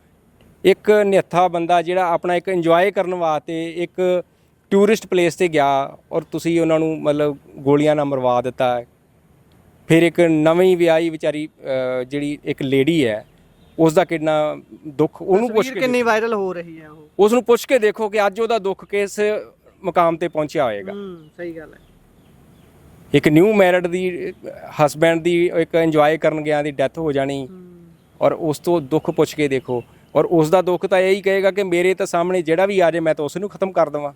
ਇੱਕ ਨਿਹੱਥਾ ਬੰਦਾ ਜਿਹੜਾ ਆਪਣਾ ਇੱਕ ਇੰਜੋਏ ਕਰਨ ਵਾਸਤੇ ਇੱਕ ਟੂਰਿਸਟ ਪਲੇਸ ਤੇ ਗਿਆ ਔਰ ਤੁਸੀਂ ਉਹਨਾਂ ਨੂੰ ਮਤਲਬ ਗੋਲੀਆਂ ਨਾਲ ਮਰਵਾ ਦਿੱਤਾ। ਫਿਰ ਇੱਕ ਨਵੀਂ ਵਿਆਹੀ ਵਿਚਾਰੀ ਜਿਹੜੀ ਇੱਕ ਲੇਡੀ ਹੈ ਉਸ ਦਾ ਕਿੰਨਾ ਦੁੱਖ ਉਹਨੂੰ ਪੁੱਛ ਤਸਵੀਰ ਕੇ ਕਿੰਨੀ ਵਾਇਰਲ ਹੋ ਰਹੀ ਹੈ ਉਹ। ਉਸ ਨੂੰ ਪੁੱਛ ਕੇ ਦੇਖੋ ਕਿ ਅੱਜ ਉਹਦਾ ਦੁੱਖ ਕਿਸ ਮਕਾਮ ਤੇ ਪਹੁੰਚਿਆ ਹੋਏਗਾ। ਹੂੰ ਸਹੀ ਗੱਲ ਹੈ। ਇੱਕ ਨਿਊ ਮੈਰਿਡ ਦੀ ਹਸਬੈਂਡ ਦੀ ਇੱਕ ਇੰਜੋਏ ਕਰਨ ਗਿਆ ਦੀ ਡੈਥ ਹੋ ਜਾਣੀ ਔਰ ਉਸ ਤੋਂ ਦੁੱਖ ਪੁੱਛ ਕੇ ਦੇਖੋ। ਔਰ ਉਸ ਦਾ ਦੁੱਖ ਤਾਂ ਇਹੀ ਕਹੇਗਾ ਕਿ ਮੇਰੇ ਤਾਂ ਸਾਹਮਣੇ ਜਿਹੜਾ ਵੀ ਆ ਜਾਏ ਮੈਂ ਤਾਂ ਉਸ ਨੂੰ ਖਤਮ ਕਰ ਦੇਵਾਂ।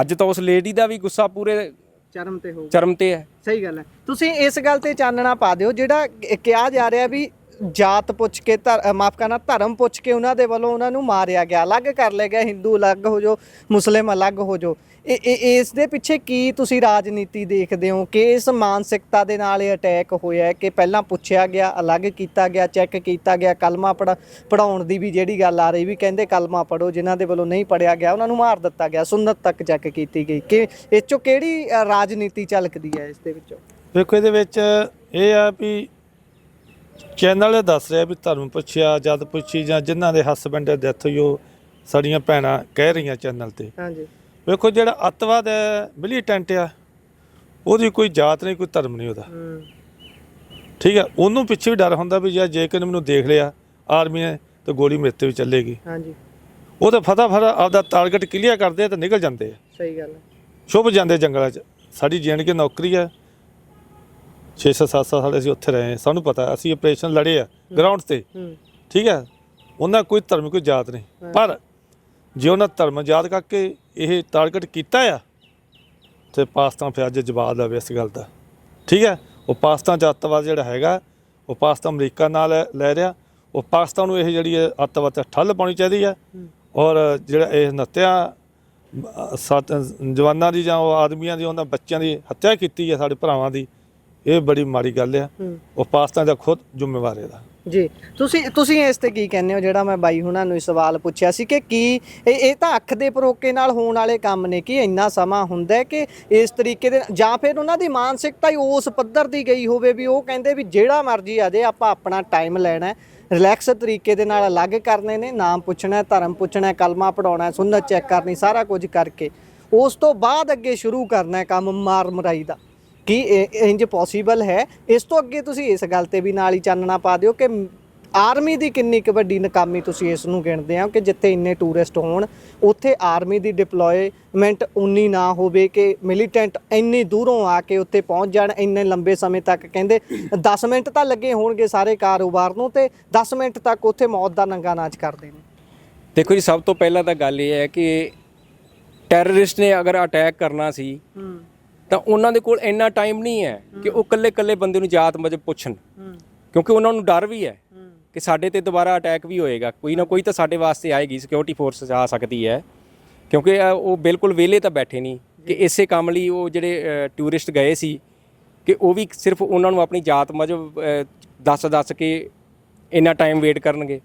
ਅੱਜ ਤਾਂ ਉਸ ਲੇਡੀ ਦਾ ਵੀ ਗੁੱਸਾ ਪੂਰੇ ਚਰਮ ਤੇ ਹੋ ਚਰਮ ਤੇ ਹੈ। ਸਹੀ ਗੱਲ ਹੈ। ਤੁਸੀਂ ਇਸ ਗੱਲ ਤੇ ਚਾਨਣਾ ਪਾ ਦਿਓ ਜਿਹੜਾ ਕਿਹਾ ਜਾ ਰਿਹਾ ਵੀ ਜਾਤ ਪੁੱਛ ਕੇ ਮਾਫ ਕਰਨਾ, ਧਰਮ ਪੁੱਛ ਕੇ ਉਹਨਾਂ ਦੇ ਵੱਲੋਂ ਉਹਨਾਂ ਨੂੰ ਮਾਰਿਆ ਗਿਆ, ਅਲੱਗ ਕਰ ਲਿਆ ਗਿਆ, ਹਿੰਦੂ ਅਲੱਗ ਹੋ ਜੋ ਮੁਸਲਿਮ ਅਲੱਗ ਹੋ ਜੋ ਇਹ, ਇਹ- ਇਸ ਦੇ ਪਿੱਛੇ ਕੀ ਤੁਸੀਂ ਰਾਜਨੀਤੀ ਦੇਖਦੇ ਹੋ? ਕਿ ਇਸ ਮਾਨਸਿਕਤਾ ਦੇ ਨਾਲ ਇਹ ਅਟੈਕ ਹੋਇਆ ਕਿ ਪਹਿਲਾਂ ਪੁੱਛਿਆ ਗਿਆ, ਅਲੱਗ ਕੀਤਾ ਗਿਆ ਚੈੱਕ ਕੀਤਾ ਗਿਆ, ਕਲਮਾ ਪੜਾ ਪੜਾਉਣ ਦੀ ਵੀ ਜਿਹੜੀ ਗੱਲ ਆ ਰਹੀ ਵੀ ਕਹਿੰਦੇ ਕਲਮਾ ਪੜੋ ਜਿਨ੍ਹਾਂ ਦੇ ਵੱਲੋਂ ਨਹੀਂ ਪੜਿਆ ਗਿਆ, ਉਹਨਾਂ ਨੂੰ ਮਾਰ ਦਿੱਤਾ ਗਿਆ ਸੁਨਨਤ ਤੱਕ ਚੈੱਕ ਕੀਤੀ ਗਈ। ਕਿ ਇਸ ਚੋਂ ਕਿਹੜੀ ਰਾਜਨੀਤੀ ਝਲਕਦੀ ਹੈ ਇਸ ਦੇ ਵਿੱਚੋਂ? ਦੇਖੋ, ਇਹਦੇ ਵਿੱਚ ਇਹ ਆ ਵੀ ਚੈਨਲ ਇਹ ਦੱਸ ਰਿਹਾ ਵੀ ਧਰਮ ਪੁੱਛਿਆ ਜਦ ਪੁੱਛੀ ਜਾਂ ਜਿਨ੍ਹਾਂ ਦੇ ਹਸਬੈਂਡ ਦੀ ਡੈਥ ਹੋਈ ਉਹ ਸਾਡੀਆਂ ਭੈਣਾਂ ਕਹਿ ਰਹੀਆਂ ਚੈਨਲ ਤੇ। ਹਾਂਜੀ। ਵੇਖੋ ਜਿਹੜਾ ਅੱਤਵਾਦ ਹੈ ਮਿਲੀਟੈਂਟ ਆ ਉਹਦੀ ਕੋਈ ਜਾਤ ਨਹੀਂ ਕੋਈ ਧਰਮ ਨਹੀਂ ਉਹਦਾ। ਠੀਕ ਹੈ ਉਹਨੂੰ ਪਿੱਛੇ ਵੀ ਡਰ ਹੁੰਦਾ ਵੀ ਜੇ ਜੇਕਰ ਮੈਨੂੰ ਦੇਖ ਲਿਆ ਆਰਮੀ ਨੇ ਤਾਂ ਗੋਲੀ ਮੇਰੇ ਤੇ ਵੀ ਚੱਲੇਗੀ। ਹਾਂਜੀ। ਉਹ ਤਾਂ ਫਟਾਫਟ ਆਪਦਾ ਟਾਰਗੇਟ ਕਲੀਅਰ ਕਰਦੇ ਆ ਤੇ ਨਿਕਲ ਜਾਂਦੇ ਆ। ਸਹੀ ਗੱਲ ਹੈ ਸ਼ੁਭ ਜਾਂਦੇ ਜੰਗਲਾਂ 'ਚ। ਸਾਡੀ ਕੇ ਨੌਕਰੀ ਹੈ 6-7 ਸਾਲ ਅਸੀਂ ਉੱਥੇ ਰਹੇ ਹਾਂ। ਸਾਨੂੰ ਪਤਾ ਅਸੀਂ ਆਪਰੇਸ਼ਨ ਲੜੇ ਆ ਗਰਾਊਂਡ ਤੇ। ਠੀਕ ਹੈ? ਉਹਨਾਂ ਕੋਈ ਧਰਮ ਕੋਈ ਜਾਤ ਨਹੀਂ। ਪਰ ਜੇ ਉਹਨਾਂ ਧਰਮ ਜਾਤ ਕਰਕੇ ਇਹ ਟਾਰਗੇਟ ਕੀਤਾ ਆ ਤੇ ਪਾਕਿਸਤਾਨ ਫਿਰ ਅੱਜ ਜਵਾਬ ਦੇਵੇ ਇਸ ਗੱਲ ਦਾ। ਠੀਕ ਹੈ? ਉਹ ਪਾਕਿਸਤਾਨ ਚ ਅੱਤਵਾਦ ਜਿਹੜਾ ਹੈਗਾ ਉਹ ਪਾਕਿਸਤਾਨ ਅਮਰੀਕਾ ਨਾਲ ਲੈ- ਰਿਹਾ। ਉਹ ਪਾਕਿਸਤਾਨ ਨੂੰ ਇਹ ਜਿਹੜੀ ਅੱਤਵਾਦ ਤੇ ਠੱਲ ਪਾਉਣੀ ਚਾਹੀਦੀ ਹੈ। ਔਰ ਜਿਹੜਾ ਇਹ ਨੱਤਿਆ ਜਵਾਨਾਂ ਦੀ ਜਾਂ ਉਹ ਆਦਮੀਆਂ ਦੀ ਉਹਨਾਂ ਬੱਚਿਆਂ ਦੀ ਹੱਤਿਆ ਕੀਤੀ ਹੈ ਸਾਡੇ ਭਰਾਵਾਂ ਦੀ। ਇਹ ਬੜੀ ਮਾੜੀ ਗੱਲ ਆ। ਉਹ ਪਾਕਿਸਤਾਨ ਦਾ ਖੁਦ ਜ਼ਿੰਮੇਵਾਰ ਹੈ ਇਹਦਾ। ਜੀ। ਤੁਸੀਂ ਤੁਸੀਂ ਇਸ ਤੇ ਕੀ ਕਹਿੰਦੇ ਹੋ? ਜਿਹੜਾ ਮੈਂ ਬਾਈ ਹੁਣਾਂ ਨੂੰ ਇਹ ਸਵਾਲ ਪੁੱਛਿਆ ਸੀ ਕਿ ਕੀ ਇਹ ਇਹ ਤਾਂ ਅੱਖ ਦੇ ਪਰੋਕੇ ਨਾਲ ਹੋਣ ਵਾਲੇ ਕੰਮ ਨੇ ਕਿ ਇੰਨਾ ਸਮਾਂ ਹੁੰਦਾ ਹੈ ਕਿ ਇਸ ਤਰੀਕੇ ਦੇ ਜਾਂ ਫਿਰ ਉਹਨਾਂ ਦੀ ਮਾਨਸਿਕਤਾ ਹੀ ਉਸ ਪੱਧਰ ਦੀ ਗਈ ਹੋਵੇ ਵੀ ਉਹ ਕਹਿੰਦੇ ਵੀ ਜਿਹੜਾ ਮਰਜ਼ੀ ਆ ਜੇ ਆਪਾਂ ਆਪਣਾ ਟਾਈਮ ਲੈਣਾ ਰਿਲੈਕਸ ਤਰੀਕੇ ਦੇ ਨਾਲ ਅਲੱਗ ਕਰਨੇ ਨੇ ਨਾਮ ਪੁੱਛਣਾ ਧਰਮ ਪੁੱਛਣਾ ਕਲਮਾ ਪੜਾਉਣਾ ਸੁਨਨਤ ਚੈੱਕ ਕਰਨੀ ਸਾਰਾ ਕੁਝ ਕਰਕੇ। ਉਸ ਤੋਂ ਬਾਅਦ ਅੱਗੇ ਸ਼ੁਰੂ ਕਰਨਾ ਹੈ ਕੰਮ ਮਾਰ ਮਰਾਈ ਦਾ। ਕੀ ਇਹ- ਇੰਜ ਪੋਸੀਬਲ ਹੈ? ਇਸ ਤੋਂ ਅੱਗੇ ਤੁਸੀਂ ਇਸ ਗੱਲ ਤੇ ਵੀ ਨਾਲ ਹੀ ਚਾਨਣਾ ਪਾ ਦਿਓ ਕਿ ਆਰਮੀ ਦੀ ਕਿੰਨੀ ਕੁ ਵੱਡੀ ਨਾਕਾਮੀ ਤੁਸੀਂ ਇਸ ਨੂੰ ਗਿਣਦੇ ਹੋ ਕਿ ਜਿੱਥੇ ਇੰਨੇ ਟੂਰਿਸਟ ਹੋਣ ਉੱਥੇ ਆਰਮੀ ਦੀ ਡਿਪਲੋਇਮੈਂਟ ਉਨੀ ਨਾ ਹੋਵੇ ਕਿ ਮਿਲੀਟੈਂਟ ਇੰਨੀ ਦੂਰੋਂ ਆ ਕੇ ਉੱਥੇ ਪਹੁੰਚ ਜਾਣ ਇੰਨੇ ਲੰਬੇ ਸਮੇਂ ਤੱਕ ਕਹਿੰਦੇ 10 ਮਿੰਟ ਤਾਂ ਲੱਗੇ ਹੋਣਗੇ ਸਾਰੇ ਕਾਰੋਬਾਰ ਨੂੰ ਤੇ 10 ਮਿੰਟ ਤੱਕ ਉੱਥੇ ਮੌਤ ਦਾ ਨੰਗਾ ਨਾਚ ਕਰਦੇ ਨੇ। ਦੇਖੋ ਜੀ ਸਭ ਤੋਂ ਪਹਿਲਾਂ ਤਾਂ ਗੱਲ ਇਹ ਹੈ ਕਿ ਟੈਰਰਿਸਟ ਨੇ ਅਗਰ ਅਟੈਕ ਕਰਨਾ ਸੀ ਹੂੰ। ਤਾਂ ਉਹਨਾਂ ਦੇ ਕੋਲ ਇੰਨਾ ਟਾਈਮ ਨਹੀਂ ਹੈ ਕਿ ਉਹ ਇਕੱਲੇ-ਇਕੱਲੇ ਬੰਦੇ ਨੂੰ ਜਾਤ ਮਜਬ ਪੁੱਛਣ। ਕਿਉਂਕਿ ਉਹਨਾਂ ਨੂੰ ਡਰ ਵੀ ਹੈ ਕਿ ਸਾਡੇ ਤੇ ਦੁਬਾਰਾ ਅਟੈਕ ਵੀ ਹੋਏਗਾ। ਕੋਈ ਨਾ ਕੋਈ ਤਾਂ ਸਾਡੇ ਵਾਸਤੇ ਆਏਗੀ ਸਿਕਿਉਰਿਟੀ ਫੋਰਸ ਆ ਸਕਦੀ ਹੈ। ਕਿਉਂਕਿ ਉਹ ਬਿਲਕੁਲ ਵਿਹਲੇ ਤਾਂ ਬੈਠੇ ਨਹੀਂ ਕਿ ਇਸੇ ਕੰਮ ਲਈ ਉਹ ਜਿਹੜੇ ਟੂਰਿਸਟ ਗਏ ਸੀ ਕਿ ਉਹ ਵੀ ਸਿਰਫ ਉਹਨਾਂ ਨੂੰ ਆਪਣੀ ਜਾਤ ਮਜਬ ਦੱਸ ਦੱਸ ਕੇ ਇੰਨਾ ਟਾਈਮ ਵੇਟ ਕਰਨਗੇ।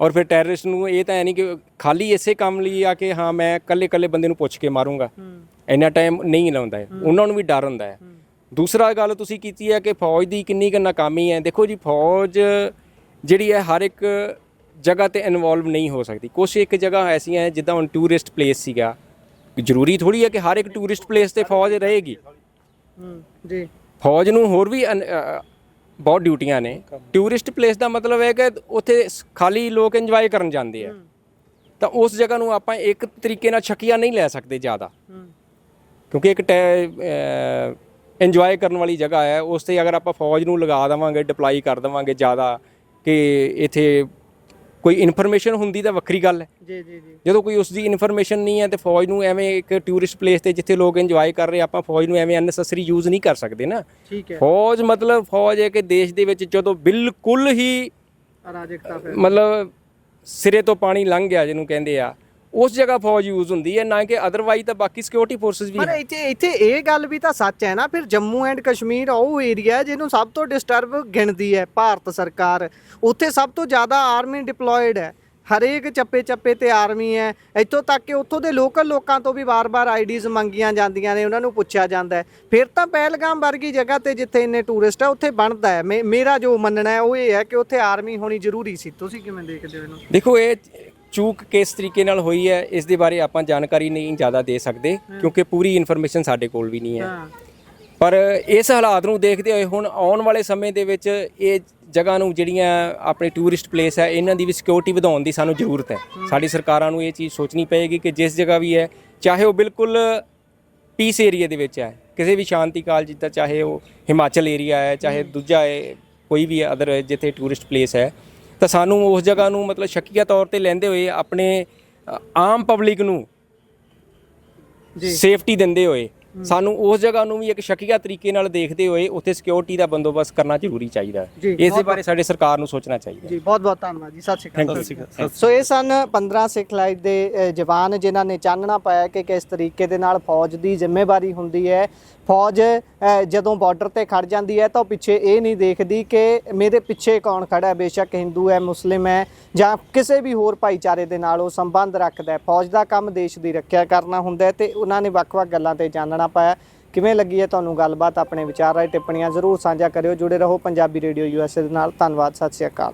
ਔਰ ਫਿਰ ਟੈਰਰਿਸਟ ਨੂੰ ਇਹ ਤਾਂ ਹੈ ਨਹੀਂ ਕਿ ਖਾਲੀ ਇਸੇ ਕੰਮ ਲਈ ਆ ਕਿ, ਹਾਂ, ਮੈਂ ਇਕੱਲੇ ਇਕੱਲੇ ਬੰਦੇ ਨੂੰ ਪੁੱਛ ਕੇ ਮਾਰੂੰਗਾ। ਇੰਨਾ ਟਾਈਮ ਨਹੀਂ ਲਾਉਂਦਾ ਹੈ। ਉਹਨਾਂ ਨੂੰ ਵੀ ਡਰ ਹੁੰਦਾ ਹੈ। ਦੂਸਰਾ ਗੱਲ ਤੁਸੀਂ ਕੀਤੀ ਹੈ ਕਿ ਫੌਜ ਦੀ ਕਿੰਨੀ ਕੁ ਨਾਕਾਮੀ ਹੈ। ਦੇਖੋ ਜੀ ਫੌਜ ਜਿਹੜੀ ਹੈ ਹਰ ਇੱਕ ਜਗ੍ਹਾ ਤੇ ਇਨਵੋਲਵ ਨਹੀਂ ਹੋ ਸਕਦੀ। ਕੁਝ ਇੱਕ ਜਗ੍ਹਾ ਐਸੀਆਂ ਹੈ ਜਿੱਦਾਂ ਹੁਣ ਟੂਰਿਸਟ ਪਲੇਸ ਸੀਗਾ। ਜ਼ਰੂਰੀ ਥੋੜੀ ਹੈ ਕਿ ਹਰ ਇੱਕ ਟੂਰਿਸਟ ਪਲੇਸ ਤੇ ਫੌਜ ਰਹੇਗੀ। ਹੂੰ ਜੀ। ਫੌਜ ਨੂੰ ਹੋਰ ਵੀ ਬਹੁਤ ਡਿਊਟੀਆਂ ਨੇ। ਟੂਰਿਸਟ ਪਲੇਸ ਦਾ ਮਤਲਬ ਹੈ ਕਿ ਉੱਥੇ ਖਾਲੀ ਲੋਕ ਇੰਜੋਏ ਕਰਨ ਜਾਂਦੇ ਆ। ਤਾਂ ਉਸ ਜਗ੍ਹਾ ਨੂੰ ਆਪਾਂ ਇੱਕ ਤਰੀਕੇ ਨਾਲ ਸ਼ੱਕੀਆ ਨਹੀਂ ਲੈ ਸਕਦੇ ਜ਼ਿਆਦਾ। ਕਿਉਂਕਿ ਇੱਕ ਇੰਜੋਏ ਕਰਨ ਵਾਲੀ ਜਗ੍ਹਾ ਹੈ। ਉਸ ਤੇ ਅਗਰ ਆਪਾਂ ਫੌਜ ਨੂੰ ਲਗਾ ਦੇਵਾਂਗੇ ਡਿਪਲਾਈ ਕਰ ਦੇਵਾਂਗੇ ਜ਼ਿਆਦਾ ਕਿ ਇੱਥੇ ਕੋਈ ਇਨਫੋਰਮੇਸ਼ਨ ਹੁੰਦੀ ਤਾਂ ਵੱਖਰੀ ਗੱਲ ਹੈ। ਜੀ ਜੀ ਜੀ। ਜਦੋਂ ਕੋਈ ਉਸ ਦੀ ਇਨਫੋਰਮੇਸ਼ਨ ਨਹੀਂ ਹੈ ਤੇ ਫੌਜ ਨੂੰ ਐਵੇਂ ਇੱਕ ਟੂਰਿਸਟ ਪਲੇਸ ਤੇ ਜਿੱਥੇ ਲੋਕ ਇੰਜੋਏ ਕਰ ਰਹੇ ਆਪਾਂ ਫੌਜ ਨੂੰ ਐਵੇਂ ਅਨਨੈਸੈਸਰੀ ਯੂਜ਼ ਨਹੀਂ ਕਰ ਸਕਦੇ ਨਾ। ਠੀਕ ਹੈ। ਫੌਜ ਮਤਲਬ ਫੌਜ ਹੈ ਕਿ ਦੇਸ਼ ਦੇ ਵਿੱਚ ਜਦੋਂ ਬਿਲਕੁਲ ਹੀ ਅਰਾਜਕਤਾ ਮਤਲਬ ਸਿਰੇ ਤੋਂ ਪਾਣੀ ਲੰਘ ਗਿਆ ਜਿਹਨੂੰ ਕਹਿੰਦੇ ਆ ਉਸ ਜਗ੍ਹਾ ਫੌਜ ਯੂਜ਼ ਹੁੰਦੀ ਹੈ ਨਾ ਕਿ ਅਦਰਵਾਈਜ਼ ਤਾਂ ਬਾਕੀ ਸਿਕਿਉਰਿਟੀ ਫੋਰਸਸ ਵੀ ਪਰ ਹੈ। ਇੱਥੇ ਇੱਥੇ ਇਹ ਗੱਲ ਵੀ ਤਾਂ ਸੱਚ ਹੈ ਨਾ ਫਿਰ ਜੰਮੂ ਐਂਡ ਕਸ਼ਮੀਰ ਉਹ ਏਰੀਆ ਹੈ ਜਿਹਨੂੰ ਸਭ ਤੋਂ ਡਿਸਟਰਬ ਗਿਣਦੀ ਹੈ ਭਾਰਤ ਸਰਕਾਰ। ਉੱਥੇ ਸਭ ਤੋਂ ਜ਼ਿਆਦਾ ਆਰਮੀ ਡਿਪਲੋਇਡ ਹੈ। ਹਰੇਕ ਚੱਪੇ ਚੱਪੇ ਤੇ ਆਰਮੀ ਹੈ। ਇੱਥੋਂ ਤੱਕ ਕਿ ਉੱਥੋਂ ਦੇ ਲੋਕਲ ਲੋਕਾਂ ਤੋਂ ਵੀ ਵਾਰ-ਵਾਰ ਆਈਡੀਜ਼ ਮੰਗੀਆਂ ਜਾਂਦੀਆਂ ਨੇ ਉਹਨਾਂ ਨੂੰ ਪੁੱਛਿਆ ਜਾਂਦਾ ਹੈ। ਫਿਰ ਤਾਂ ਪਹਿਲਗਾਮ ਵਰਗੀ ਜਗ੍ਹਾ ਤੇ ਜਿੱਥੇ ਇੰਨੇ ਟੂਰਿਸਟ ਹੈ ਉੱਥੇ ਬਣਦਾ ਹੈ। ਮੇ- ਮੇਰਾ ਜੋ ਮੰਨਣਾ ਹੈ ਉਹ ਇਹ ਹੈ ਕਿ ਉੱਥੇ ਆਰਮੀ ਹੋਣੀ ਜ਼ਰੂਰੀ ਸੀ। ਤੁਸੀਂ ਕਿਵੇਂ ਦੇਖਦੇ ਹੋ ਇਹਨੂੰ? ਦੇਖੋ ਇਹ ਚੂਕ ਕਿਸ ਤਰੀਕੇ ਨਾਲ ਹੋਈ ਹੈ ਇਸ ਦੇ ਬਾਰੇ ਆਪਾਂ ਜਾਣਕਾਰੀ ਨਹੀਂ ਜ਼ਿਆਦਾ ਦੇ ਸਕਦੇ ਕਿਉਂਕਿ ਪੂਰੀ ਇਨਫੋਰਮੇਸ਼ਨ ਸਾਡੇ ਕੋਲ ਵੀ ਨਹੀਂ ਹੈ। ਪਰ ਇਸ ਹਾਲਾਤ ਨੂੰ ਦੇਖਦੇ ਹੋਏ ਹੁਣ ਆਉਣ ਵਾਲੇ ਸਮੇਂ ਦੇ ਵਿੱਚ ਇਹ ਜਗ੍ਹਾ ਨੂੰ ਜਿਹੜੀਆਂ ਆਪਣੇ ਟੂਰਿਸਟ ਪਲੇਸ ਹੈ ਇਹਨਾਂ ਦੀ ਵੀ ਸਿਕਿਉਰਿਟੀ ਵਧਾਉਣ ਦੀ ਸਾਨੂੰ ਜ਼ਰੂਰਤ ਹੈ। ਸਾਡੀ ਸਰਕਾਰਾਂ ਨੂੰ ਇਹ ਚੀਜ਼ ਸੋਚਣੀ ਪਏਗੀ ਕਿ ਜਿਸ ਜਗ੍ਹਾ ਵੀ ਹੈ ਚਾਹੇ ਉਹ ਬਿਲਕੁਲ ਪੀਸ ਏਰੀਆ ਦੇ ਵਿੱਚ ਹੈ ਕਿਸੇ ਵੀ ਸ਼ਾਂਤੀ ਕਾਲ ਜਿੱਦਾਂ ਚਾਹੇ ਉਹ ਹਿਮਾਚਲ ਏਰੀਆ ਹੈ ਚਾਹੇ ਦੂਜਾ ਹੈ ਕੋਈ ਵੀ ਅਦਰ ਜਿੱਥੇ ਟੂਰਿਸਟ ਪਲੇਸ ਹੈ ਤਾਂ ਸਾਨੂੰ ਉਸ ਜਗ੍ਹਾ ਨੂੰ ਮਤਲਬ ਸ਼ੱਕੀਆ ਤੌਰ ਤੇ ਲੈਂਦੇ ਹੋਏ ਆਪਣੇ ਆਮ ਪਬਲਿਕ ਨੂੰ ਸੇਫਟੀ ਦਿੰਦੇ ਹੋਏ ਸਾਨੂੰ ਉਸ ਜਗ੍ਹਾ ਨੂੰ ਵੀ ਇੱਕ ਸ਼ੱਕੀਆ ਤਰੀਕੇ ਨਾਲ ਦੇਖਦੇ ਹੋਏ ਉੱਥੇ ਸਿਕਿਉਰਿਟੀ ਦਾ ਬੰਦੋਬਸਤ ਕਰਨਾ ਜ਼ਰੂਰੀ ਚਾਹੀਦਾ ਹੈ। ਇਸ ਦੇ ਬਾਰੇ ਸਾਡੇ ਸਰਕਾਰ ਨੂੰ ਸੋਚਣਾ ਚਾਹੀਦਾ ਜੀ ਬਹੁਤ ਬਹੁਤ ਧੰਨਵਾਦ ਜੀ ਸਤਿ ਸ਼੍ਰੀ ਅਕਾਲ। ਸੋ ਇਹ ਸਨ 15 ਸਿੱਖ ਲਾਈਟ ਦੇ ਜਵਾਨ ਜਿਨ੍ਹਾਂ ਨੇ ਚਾਨਣਾ ਪਾਇਆ ਕਿ ਕਿਸ ਤਰੀਕੇ ਦੇ ਨਾਲ ਫੌਜ ਦੀ ਜ਼ਿੰਮੇਵਾਰੀ ਹੁੰਦੀ ਹੈ। ਫੌਜ ਜਦੋਂ ਬਾਰਡਰ ਤੇ ਖੜ ਜਾਂਦੀ ਹੈ ਤਾਂ ਉਹ ਪਿੱਛੇ ਇਹ ਨਹੀਂ ਦੇਖਦੀ ਕਿ ਮੇਰੇ ਪਿੱਛੇ ਕੌਣ ਖੜਾ ਹੈ ਬੇਸ਼ੱਕ ਹਿੰਦੂ ਹੈ ਮੁਸਲਿਮ ਹੈ ਜਾਂ ਕਿਸੇ ਵੀ ਹੋਰ ਭਾਈਚਾਰੇ ਦੇ ਨਾਲ ਉਹ ਸੰਬੰਧ ਰੱਖਦਾ ਹੈ। ਫੌਜ ਦਾ ਕੰਮ ਦੇਸ਼ ਦੀ ਰੱਖਿਆ ਕਰਨਾ ਹੁੰਦਾ ਹੈ ਤੇ ਉਹਨਾਂ ਨੇ ਵੱਖ-ਵੱਖ ਗੱਲਾਂ ਤੇ ਚਾਨਣਾ ਪਾਇਆ ਕਿਵੇਂ ਲੱਗੀ ਹੈ ਤੁਹਾਨੂੰ ਗੱਲਬਾਤ? ਆਪਣੇ ਵਿਚਾਰ ਰਾਏ ਟਿੱਪਣੀਆਂ ਜ਼ਰੂਰ ਸਾਂਝਾ ਕਰਿਓ। ਜੁੜੇ ਰਹੋ ਪੰਜਾਬੀ ਰੇਡੀਓ ਯੂਐਸਏ ਦੇ ਨਾਲ। ਧੰਨਵਾਦ। ਸਤਿ ਸ਼੍ਰੀ ਅਕਾਲ।